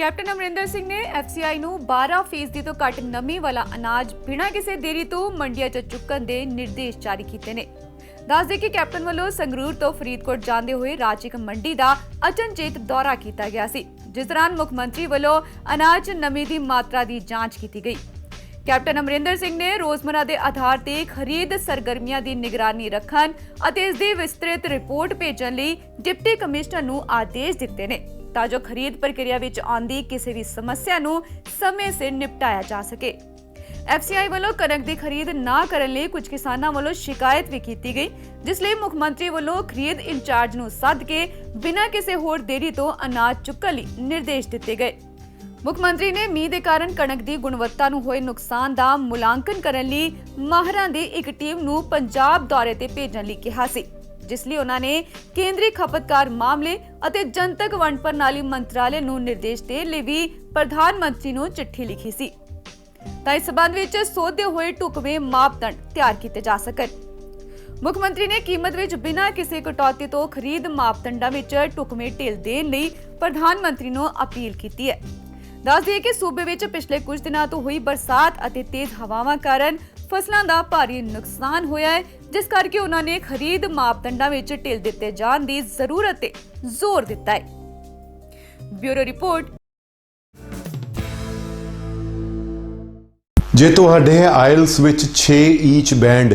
Captain Amarinder Singh ਨੇ FCI ਨੂੰ 12% ਤੋਂ ਘੱਟ ਨਮੀ ਵਾਲਾ ਅਨਾਜ ਬਿਨਾਂ ਕਿਸੇ ਦੇਰੀ ਤੋਂ ਮੰਡੀਆਂ 'ਚ ਚੁੱਕਣ ਦੇ ਨਿਰਦੇਸ਼ ਜਾਰੀ ਕੀਤੇ ਨੇ। ਦੱਸਦੇ ਕਿ ਕੈਪਟਨ ਵੱਲੋਂ ਸੰਗਰੂਰ ਤੋਂ ਫਰੀਦਕੋਟ ਜਾਂਦੇ ਹੋਏ ਰਾਜ ਮੰਡੀ ਦਾ ਅਚਨਚੇਤ ਦੌਰਾ ਕੀਤਾ ਗਿਆ ਸੀ, ਜਿਸ ਦੌਰਾਨ ਮੁੱਖ ਮੰਤਰੀ ਵੱਲੋਂ ਅਨਾਜ ਨਮੀ ਦੀ ਮਾਤਰਾ ਦੀ ਜਾਂਚ ਕੀਤੀ ਗਈ। ਕੈਪਟਨ ਅਮਰਿੰਦਰ ਸਿੰਘ ਨੇ ਰੋਜ਼ਮਰਾ ਦੇ ਆਧਾਰ ਤੇ ਖਰੀਦ ਸਰਗਰਮੀਆਂ ਦੀ ਨਿਗਰਾਨੀ ਰੱਖਣ ਅਤੇ ਇਸ ਦੀ ਵਿਸਤ੍ਰਿਤ ਰਿਪੋਰਟ ਭੇਜਣ ਲਈ ਡਿਪਟੀ ਕਮਿਸ਼ਨਰ ਨੂੰ ਆਦੇਸ਼ ਦਿੱਤੇ ਨੇ। ਤਾਂ ਜੋ ਖਰੀਦ ਪ੍ਰਕਿਰਿਆ ਵਿੱਚ ਆਉਂਦੀ ਕਿਸੇ ਵੀ ਸਮੱਸਿਆ ਨੂੰ ਸਮੇਂ ਸਿਰ ਨਿਪਟਾਇਆ ਜਾ ਸਕੇ। ਐਫਸੀਆਈ ਵੱਲੋਂ ਕਣਕ ਦੀ ਖਰੀਦ ਨਾ ਕਰਨ ਲਈ ਕੁਝ ਕਿਸਾਨਾਂ ਵੱਲੋਂ ਸ਼ਿਕਾਇਤ ਵੀ ਕੀਤੀ ਗਈ, ਜਿਸ ਲਈ ਮੁੱਖ ਮੰਤਰੀ ਵੱਲੋਂ ਖਰੀਦ ਇੰਚਾਰਜ ਨੂੰ ਸੱਦ ਕੇ ਬਿਨਾਂ ਕਿਸੇ ਹੋਰ ਦੇਰੀ ਤੋਂ ਅਨਾਜ ਚੁੱਕਣ ਲਈ ਨਿਰਦੇਸ਼ ਦਿੱਤੇ ਗਏ। ਮੁੱਖ ਮੰਤਰੀ ਨੇ ਮੀਂਹ ਦੇ ਕਾਰਨ ਕਣਕ ਦੀ ਗੁਣਵੱਤਾ ਨੂੰ ਹੋਏ ਨੁਕਸਾਨ ਦਾ ਮੁਲਾਂਕਣ ਕਰਨ ਲਈ ਮਾਹਰਾਂ ਦੀ ਇੱਕ ਟੀਮ ਨੂੰ ਪੰਜਾਬ ਦੌਰੇ ਤੇ ਭੇਜਣ ਲਈ ਕਿਹਾ ਸੀ। ਜਿਸ ਲਈ ਉਹਨਾਂ ਨੇ ਕੇਂਦਰੀ ਖਪਤਕਾਰ ਮਾਮਲੇ ਅਤੇ ਜਨਤਕ ਵੰਡ ਪ੍ਰਣਾਲੀ ਮੰਤਰਾਲੇ ਨੂੰ ਨਿਰਦੇਸ਼ ਦੇਣ ਲਈ ਵੀ ਪ੍ਰਧਾਨ ਮੰਤਰੀ ਨੂੰ ਚਿੱਠੀ ਲਿਖੀ ਸੀ। ਤਾਂ ਇਸ ਸਬੰਧ ਵਿੱਚ ਸੋਧੇ ਹੋਏ ਢੁਕਵੇਂ ਮਾਪਦੰਡ ਤਿਆਰ ਕੀਤੇ ਜਾ ਸਕਣ। ਮੁੱਖ ਮੰਤਰੀ ਨੇ ਕੀਮਤ ਵਿੱਚ ਬਿਨਾਂ ਕਿਸੇ ਕਟੌਤੀ ਤੋਂ ਖਰੀਦ ਮਾਪਦੰਡਾਂ ਵਿੱਚ ਢੁਕਵੇਂ ਢਿੱਲ ਦੇਣ ਲਈ ਪ੍ਰਧਾਨ ਮੰਤਰੀ ਨੂੰ ਅਪੀਲ ਕੀਤੀ ਹੈ। ਦੱਸ ਦਈਏ ਕਿ ਸੂਬੇ ਵਿੱਚ ਪਿਛਲੇ ਕੁਝ ਦਿਨਾਂ ਤੋਂ ਹੋਈ ਬਰਸਾਤ ਅਤੇ ਤੇਜ਼ ਹਵਾਵਾਂ ਕਾਰਨ ਫਸਲਾਂ ਦਾ ਭਾਰੀ ਨੁਕਸਾਨ ਹੋਇਆ ਹੈ, ਜਿਸ ਕਰਕੇ ਉਹਨਾਂ ਨੇ ਖਰੀਦ ਮਾਪਦੰਡਾਂ ਵਿੱਚ ਢਿੱਲ ਦਿੱਤੇ ਜਾਣ ਦੀ ਜ਼ਰੂਰਤ ਤੇ ਜ਼ੋਰ ਦਿੱਤਾ ਹੈ। Bureau report. ਜੇ ਤੁਹਾਡੇ ਆਇਲਸ ਵਿੱਚ 6 ਈਚ ਬੈਂਡ